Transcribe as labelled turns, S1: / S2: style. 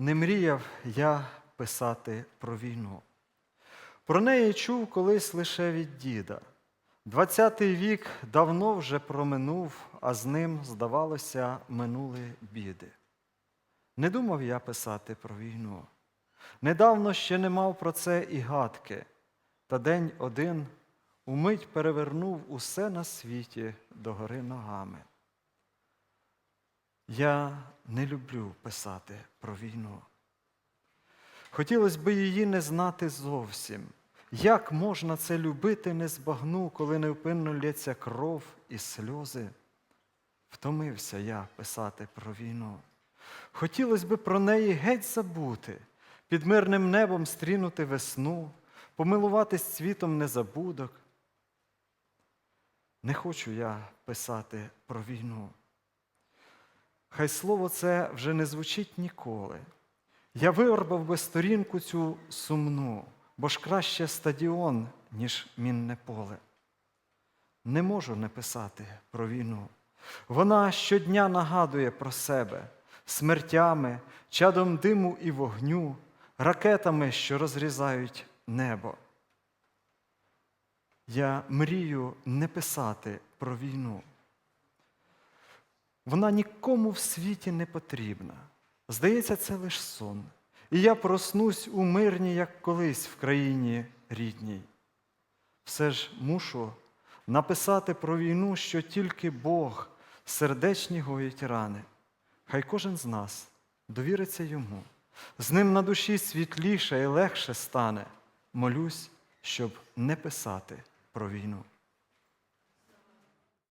S1: Не мріяв я писати про війну. Про неї чув колись лише від діда. Двадцятий вік давно вже проминув, а з ним, здавалося, минули біди. Не думав я писати про війну. Недавно ще не мав про це і гадки, та день один умить перевернув усе на світі догори ногами. Я не люблю писати про війну. Хотілося б її не знати зовсім. Як можна це любити не збагну, коли невпинно лється кров і сльози? Втомився я писати про війну. Хотілося б про неї геть забути, під мирним небом стрінути весну, помилуватись цвітом незабудок. Не хочу я писати про війну. Хай слово це вже не звучить ніколи. Я виорбав би сторінку цю сумну, бо ж краще стадіон, ніж мінне поле. Не можу не писати про війну. Вона щодня нагадує про себе смертями, чадом диму і вогню, ракетами, що розрізають небо. Я мрію не писати про війну. Вона нікому в світі не потрібна. Здається, це лиш сон. І я проснусь у мирній, як колись в країні рідній. Все ж мушу написати про війну, що тільки Бог сердечні гоїть рани. Хай кожен з нас довіриться йому. З ним на душі світліше і легше стане. Молюсь, щоб не писати про війну.